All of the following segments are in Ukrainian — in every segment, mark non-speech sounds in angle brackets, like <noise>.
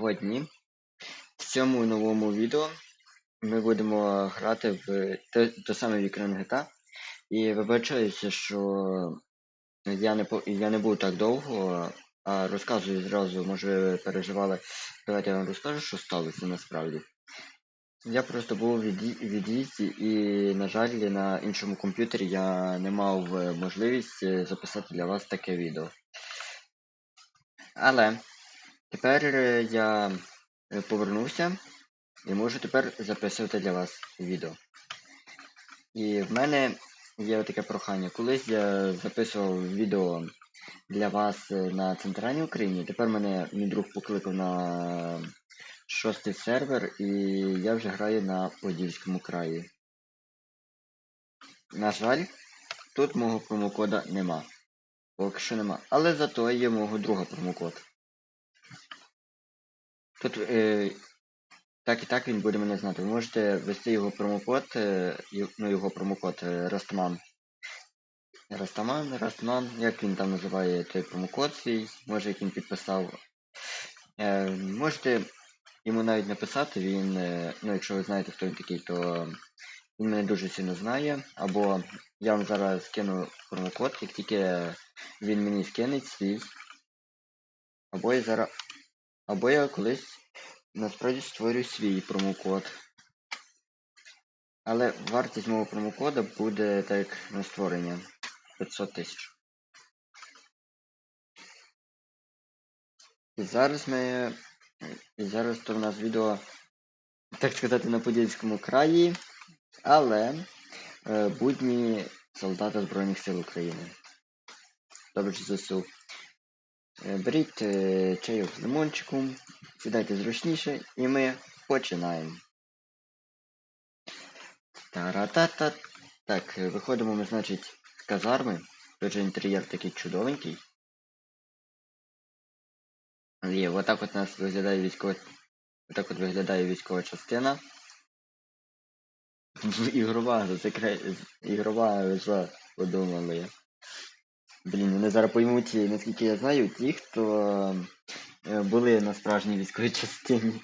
Сьогодні в цьому новому відео ми будемо грати в те, те саме вікно GTA. І вибачаюся, що я не я не буду так довго, а розказую зразу, може ви переживали. Давайте я вам розкажу, що сталося насправді. Я просто був від'ї- від'їзді і, на жаль, на іншому комп'ютері я не мав е, можливість е, записати для вас таке відео. Але Тепер е, я е, повернувся і можу тепер записувати для вас відео. І в мене є таке прохання. Колись я записував відео для вас е, на центральній Україні. Тепер мене мій друг покликав на шостий сервер і я вже граю на Подільському краї. На жаль, тут мого промокода нема. Поки що нема. Але зато є мого друга промокод. Тут е, так і так він буде мене знати. Ви можете ввести його промокод, е, ну його промокод е, Растаман. Растаман, Растман, як він там називає той промокод свій, може як він підписав. Е, можете йому навіть написати, він, е, ну якщо ви знаєте, хто він такий, то він мене дуже сильно знає. Або я вам зараз скину промокод, як тільки він мені скине свій. Або я зараз. Або я колись насправді створю свій промокод. Але вартість мого промокода буде так як на створення 500 тисяч. І зараз ми. І зараз то в нас відео, так сказати, на Подільському краї, але е, будні солдата Збройних сил України. Добре ЗСУ. Е, Беріть е, чайок з лимончиком, сідайте зручніше, і ми починаємо. Та-ра-та-та. Так, е, виходимо ми, значить, з казарми. Тут же інтер'єр такий чудовенький. І отак от у нас виглядає військова. Отак от виглядає військова частина. <laughs> Ігрова, закре... ігрова що подумали. Блін, вони зараз поймуть, наскільки я знаю, ті, хто е, були на справжній військовій частині.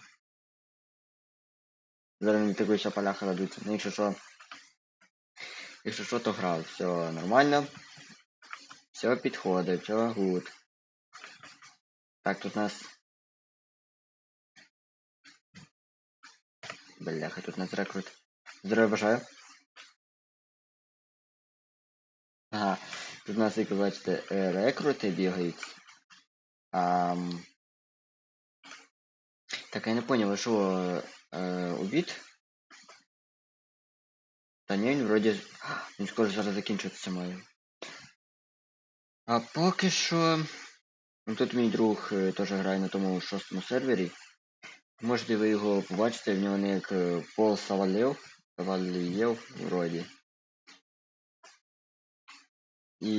Зараз мені такої шапаляха дадуть. Ну, якщо що. Якщо що, то грав. Все нормально. Все підходить, все гуд. Так, тут у нас. Бляха, тут у нас рекрут. Здоров'я бажаю. Ага, тут у нас, як ви бачите, е, рекрути бігають. А... Так, я не а що е, обід? Та ні, він вроді. <gasps> Він скоро зараз закінчитися має. А поки що. Ну, тут мій друг е, теж грає на тому шостому сервері. Можете ви його побачити, в нього не як Пол Савалєв. Савалєв вроді. І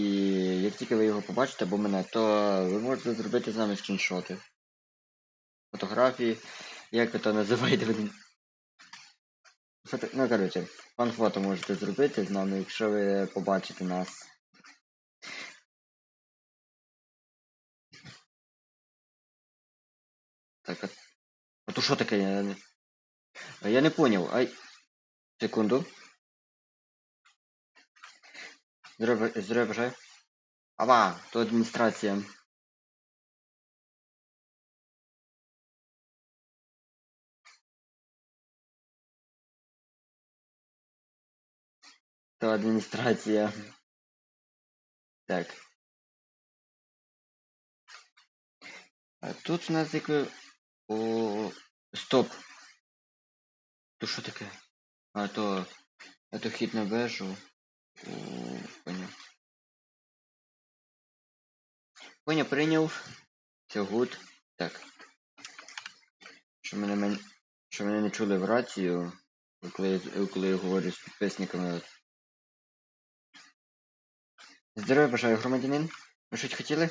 як тільки ви його побачите або мене, то ви можете зробити з нами скріншоти. Фотографії, як ви то називаєте. Фото... Ну, коротше, фан-фото можете зробити з нами, якщо ви побачите нас. Так, а, а то що таке? Я не... Я не поняв. Ай. Секунду. Здоров'я бажаю. Ава, то адміністрація. То адміністрація. Так. А тут у нас якби... О, стоп. То що таке? А то... А то хід на вежу. Понял, Поняв, прийняв. Все гуд. Так. Що мене мен... Що мене не чули в рацію, коли, коли я говорю з підписниками. Здоров'я бажаю, громадянин. Ви щось хотіли?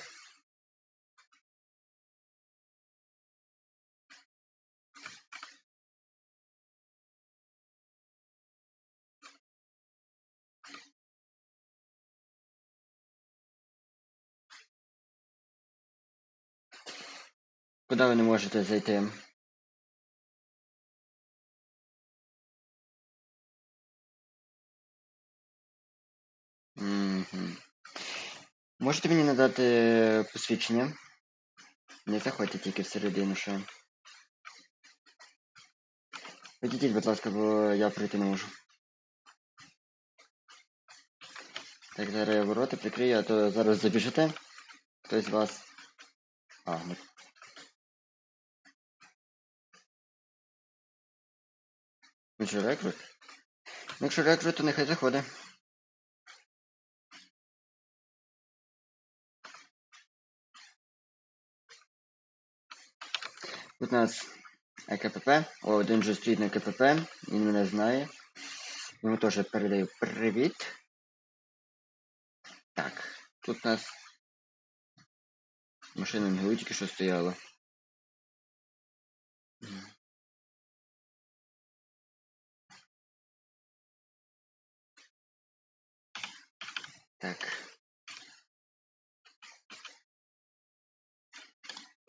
Куди ви не можете зайти? Мгм. Можете мені надати е, посвідчення? Не заходьте тільки всередину ще. Підійдіть, будь ласка, бо я прийти не можу. Так, зараз я ворота прикрию, а то зараз забіжите. Хтось вас. А, ну. Ну що, рекрут? Ну, Якщо рекрут, то нехай заходить. Тут у нас ЕКПП. О, один же стоїть на КПП. Він мене знає. Йому теж передаю привіт. Так, тут у нас машина тільки що стояла. Так.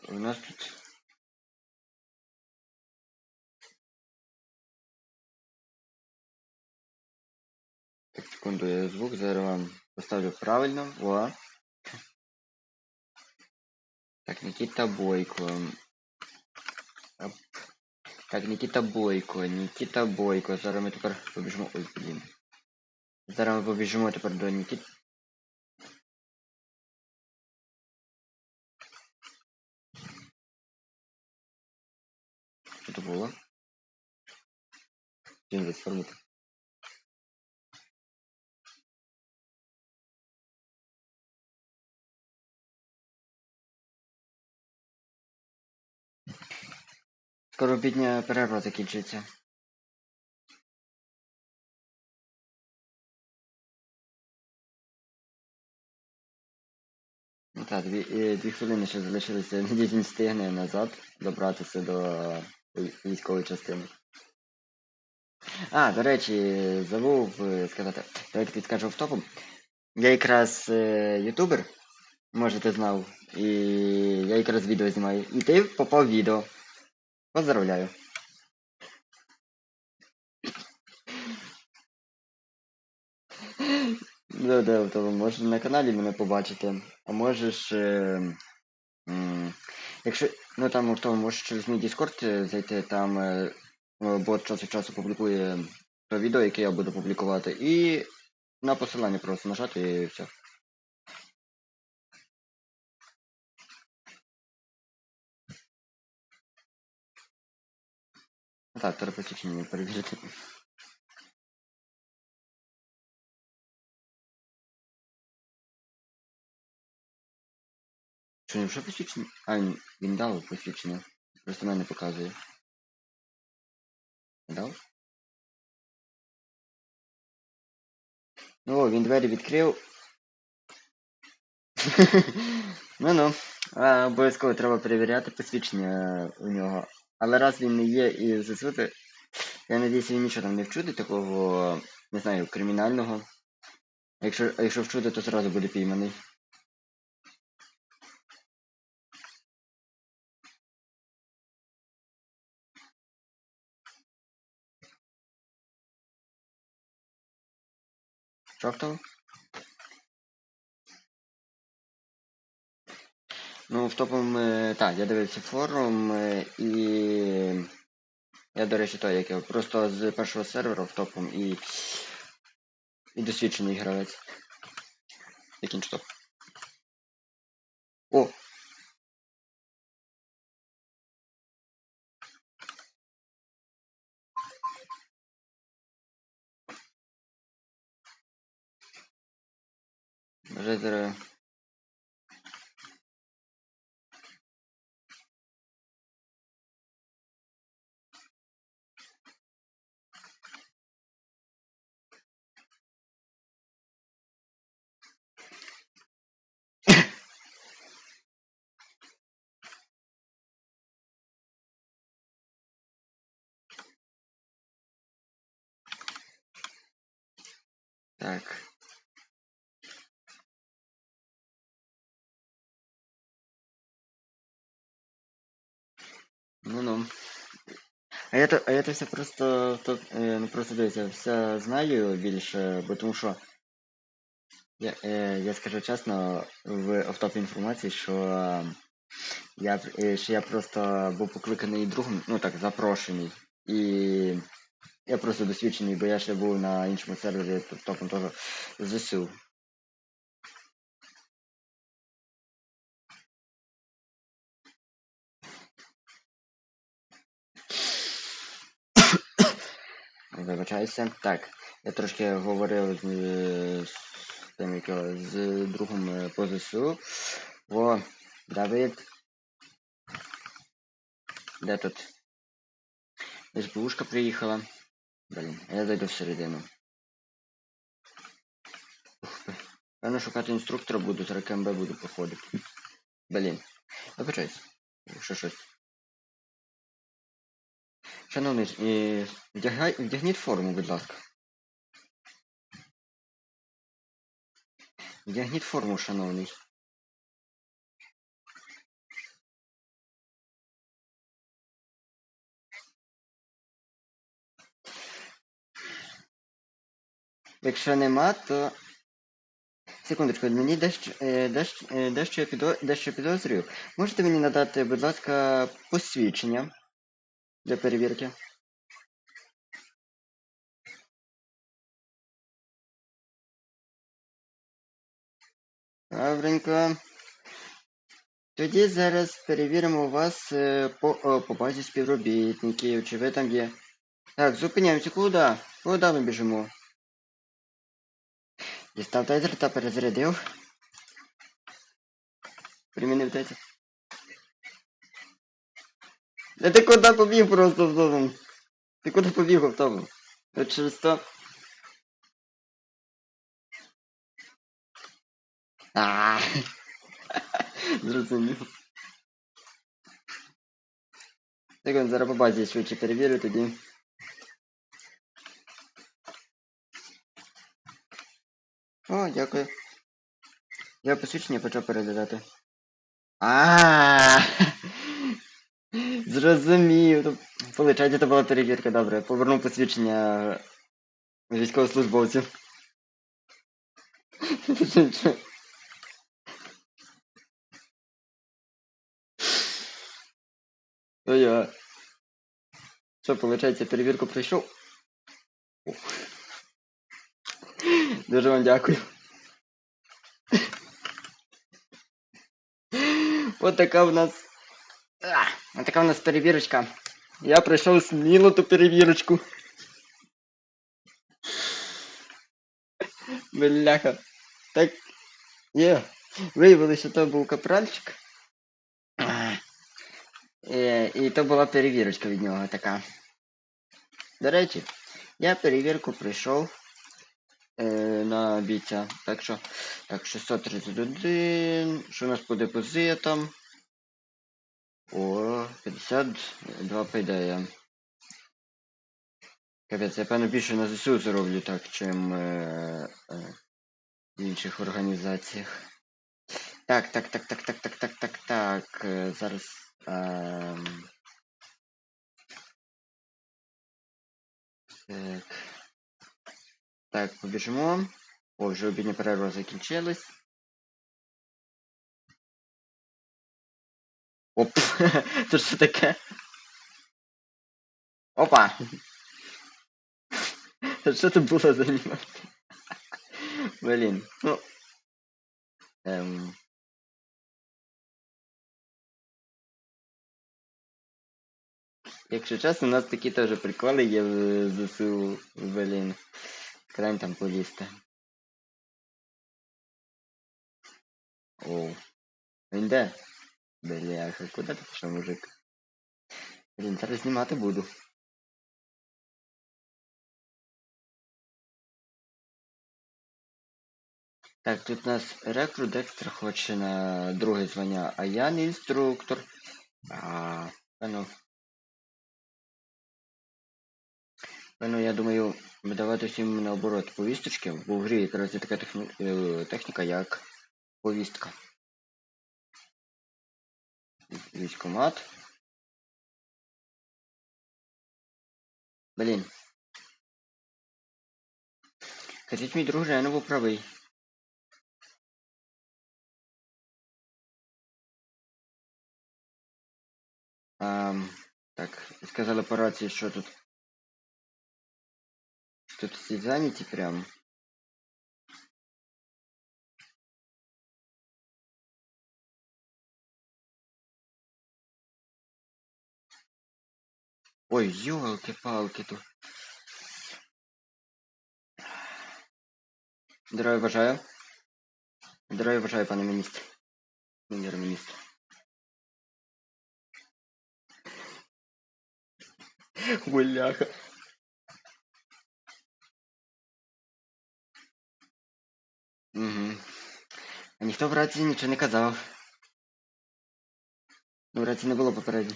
У нас тут. Так, секунду, я звук зараз вам поставлю правильно. О. Так, Никита Бойко. Так, Никита Бойко, Никита Бойко. Зараз ми тепер побіжимо. Ой, блін. Зараз ми побіжимо тепер до Нікіт. Що це було? Чим відформити? Скоро обідня перерва закінчиться. Ну так, дві, е, дві хвилини ще залишилися. Він встигне назад добратися до військової частини. А, до речі, забув е, сказати, давайте підскажу автопом. Я якраз е, ютубер, може ти знав, і я якраз відео знімаю. І ти попав в відео. Поздравляю. Да, да, то можеш на каналі мене побачити, а можеш. Е, якщо. Ну там в тому можеш через мій Discord е, зайти, там е, е, бот час від часу публікує то відео, яке я буду публікувати, і на посилання просто нажати і все. Так, посвідчення перевірити. Не вже посвідчення? А, він, дав посвідчення. Просто мене показує. Дав? Ну, він двері відкрив. ну ну. Обов'язково треба перевіряти посвідчення у нього. Але раз він не є і ЗСУ, то я надіюся, він нічого там не вчудить такого, не знаю, кримінального. Якщо, вчудить, то зразу буде пійманий. В? Ну, в топом, е, так, я дивився форум е, і. Я, до речі, той, як просто з першого серверу в топом і. І досвідчений гравець. Закінчу топ. О! Вже зараз. <laughs> Так. А я то, а я все просто, то, е, ну просто дивіться, все знаю більше, бо тому що я, е, я скажу чесно, в автопі інформації, що я, е, що я просто був покликаний другом, ну так, запрошений. І я просто досвідчений, бо я ще був на іншому сервері, топом теж ЗСУ. Вибачаюся. Так, я трошки говорив з, тим, як з другом е, по ЗСУ. О, Давид. Де тут? СБУшка приїхала. Блін, я зайду всередину. Певно шукати інструктора буду, з РКМБ буду походити. Блін. Вибачаюсь. Що щось. Шановний, е, вдягай, вдягніть форму, будь ласка. Вдягніть форму, шановний. Якщо нема, то. Секундочку, мені дещо, е, дещо, е, дещо, я підозрюю. Можете мені надати, будь ласка, посвідчення для перевірки? Добренько. Тоді зараз перевіримо вас е, по, о, по базі співробітників. Чи ви там є? Так, зупиняємося. Куди? Куди ми біжимо? Дістав тайзер та перезарядив. Примінив тайзер. Да ти куди побіг просто в тому? Ти куди побіг в тому? От через то. А. <laughs> Зрозумів. Так он зараз по базі швидше перевірю тоді. О, дякую. Я посвідчення почав переглядати. А. <laughs> Зрозумів. Получається, це була перевірка, добре. Повернув посвідчення військовослужбовців. То я. Що, виходить, перевірку пройшов? Дуже вам дякую. От така в нас. А, От така в нас перевірочка. Я пройшов сміло ту перевірочку. Бляха. Так. Є. Виявилося, що то був капральчик. А. Е, І то була перевірочка від нього така. До речі, я перевірку пройшов е, на бійця. Так що, так, 631. Що у нас по депозитам? О, 52 ПД. Капець, я певно більше на ЗСУ зароблю так, чим е, е, в інших організаціях. Так, так, так, так, так, так, так, так, так. е, Зараз. Е, так. Так, побіжимо. О, вже обідня перерва закінчилась. Оп! <laughs> Це що таке? Опа! <laughs> Що це було за анімація? Блін, ну. Ем. Якщо чесно, у нас такі теж приколи є в ЗСУ, блін. Крань там полізти. Оу. Він де? Бляха, куди ти пішов, мужик? Блін, зараз знімати буду. Так, тут у нас рекрут Декстер хоче на друге звання, а я не інструктор. А, ну. Ну, я думаю, видавати всім наоборот повісточки, бо в грі якраз є така техні... е, техніка, як повістка. Військомат. Блін. Кажіть, мій друже, я не був правий. Ам, так, сказали по рації, що тут. Тут всі зайняті прям. Ой, ёлки-палки тут. Здравия бажаю. Здравия бажаю, пане міністр. Прем'єр-міністр. Бляха. Угу. А ніхто в рації нічого не казав. Ну, в рації не було попередньо.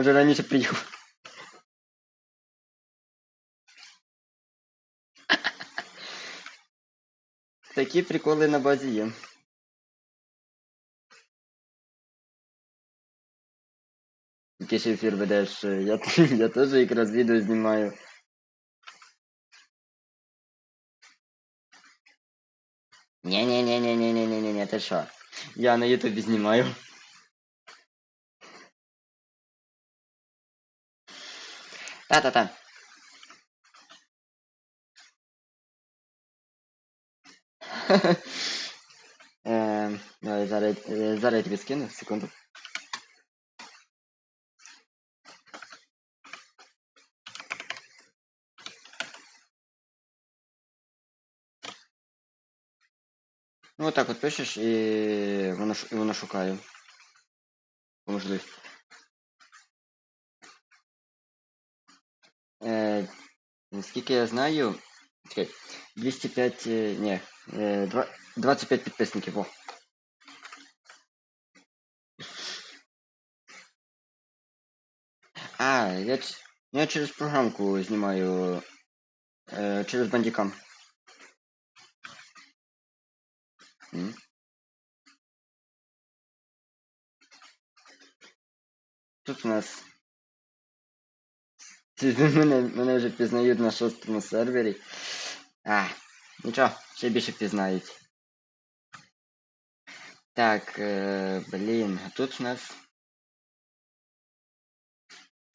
Може раніше приїхав. Такі приколи на базі є. Який ще ефір ведеш? Я, <laughs> я теж якраз відео знімаю. Ні-ні-ні-ні-ні-ні-ні-ні, ти що? Я на ютубі знімаю. Та-та-та. <laughs> Е, давай, зараз, е, тобі скину, секунду. Ну, отак от пишеш і воно, ш- і воно шукає. По. Е, наскільки я знаю, чекай, 205, е, ні, е, два- 25 підписників, о. А, я, я через програмку знімаю, е, через бандикам. Тут у нас. Мене, мене вже пізнають на шостому сервері. А, нічого, ще більше пізнають. Так, е, блін, а тут у нас.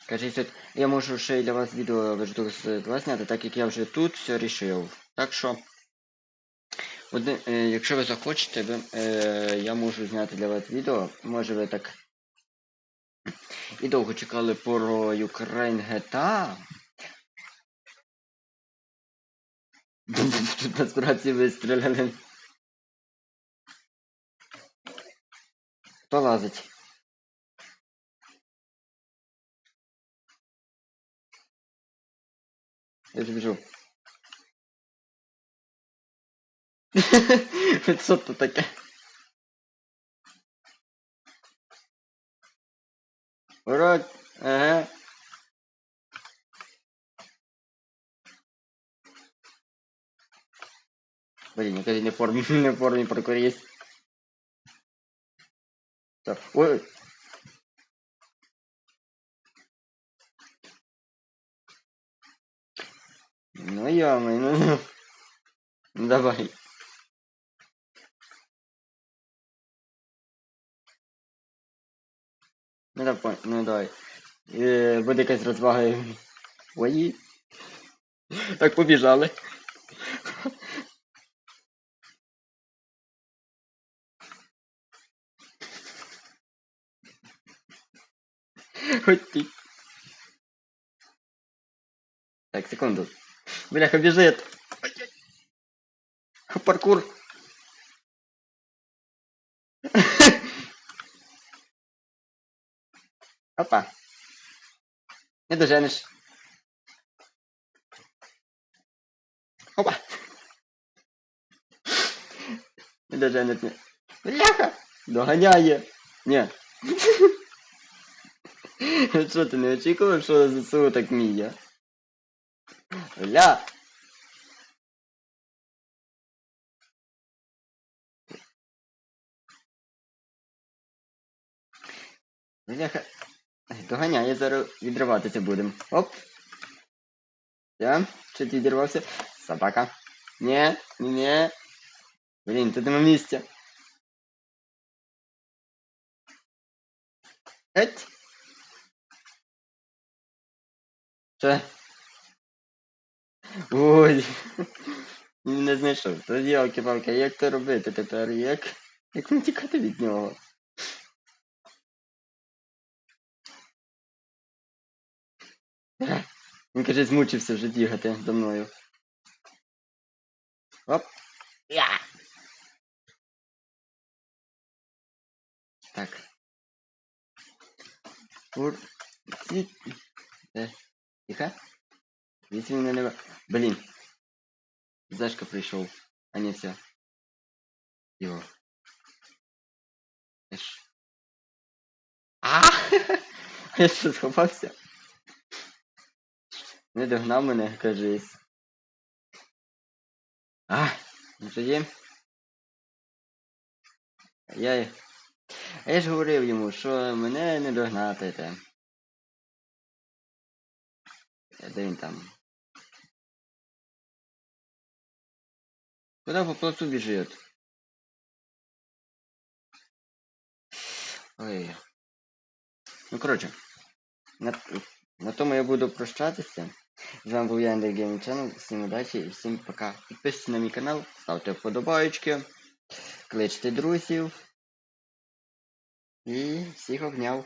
Кажіть, я можу ще й для вас відео з 2 зняти, так як я вже тут все рішив. Так що. Одне, е, якщо ви захочете, ви, е, я можу зняти для вас відео. Може ви так і довго чекали про Ukraine. Тут насправді вистріляли. Хто лазить? Я ж біжу. <laughs> Що це таке? Урод, ага. Блин, якась не в формі, <laughs> не в формі прокуріст. Так, ой. Ну ну, ну. <laughs> Ну, Давай. Ну давай, ну давай. Е, буде якась розвага. Ой. Так, побіжали. Хоч ти. Так, секунду. Бляха, біжить. Паркур. Опа. Не доженеш. Опа. Не доженеш. Не. Бляха. Доганяє. Ні. Що ти не очікував, що ЗСУ так вміє? Ля. Бляха. Доганяє, зараз відриватися будемо. Оп. Я? Чи ти відірвався? Собака. Ні, ні, ні. Блін, тут нема місця. Геть. Що? Ой. <laughs> Не знайшов. Та йолки-палки, як це робити тепер? Як? Як мені тікати від нього? Він каже, змучився вже бігати за мною. Оп. Я. Так. Ур. Ці- Тихо? Мене не... ба- Блін. Зашка прийшов. А не все. Я ж- А! <laughs> Я що, сховався? Не догнав мене, кажись. А, ну тоді. Я. Я ж говорив йому, що мене не догнати Де він там? Куда по плацу біжить? Ой. Ну коротше. На, на тому я буду прощатися. З вами був я Андрій Channel. Всім удачі і всім пока. Підписуйтесь на мій канал, ставте вподобайки, кличте друзів. І всіх обняв.